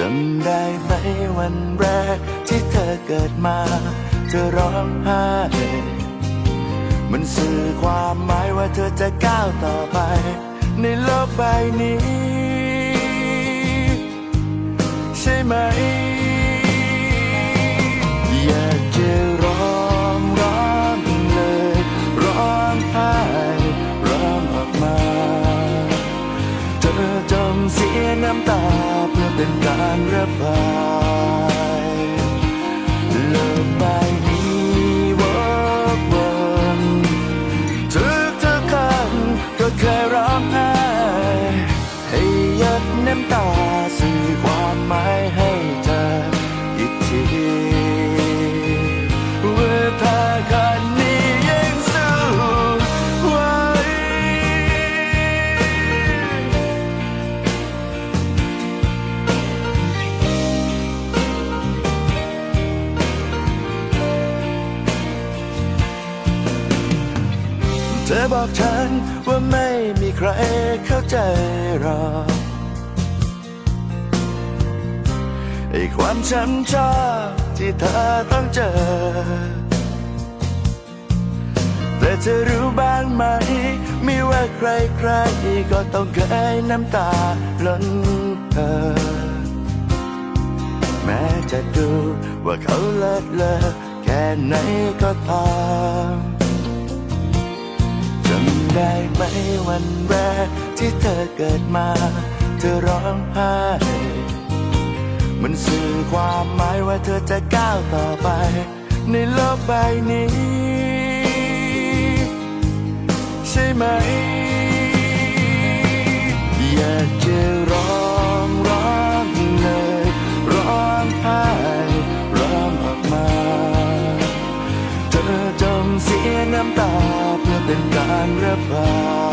จำได้ไหมวันแรกที่เธอเกิดมา เธอร้องไห้มันสื่อความหมายว่าเธอจะก้าวต่อไป ในโลกใบนี้ ใช่ไหม อยากจะร้องร้องเลย ร้องไห้ร้องออกมา เธอจงเสียน้ำตา เป็นการระบาย บอกฉันว่าไม่มีใครเข้าใจหรอกไอ้ความช้ำชอบที่เธอต้องเจอ แต่เธอรู้บ้างไหม ไม่ว่าใครใครก็ต้องเคยน้ำตาล้นเธอ แม้จะดูว่าเขาเลิศเลอแค่ไหนก็ตาม วันแรกที่เธอเกิดมา เธอร้องไห้มันสื่อความหมายว่าเธอจะก้าวต่อไป ในโลกใบนี้ ใช่ไหม อยากจะร้องร้องเลยร้องไห้ร้องออกมา เธอจมเสียน้ำตาเพื่อเป็นการระบาย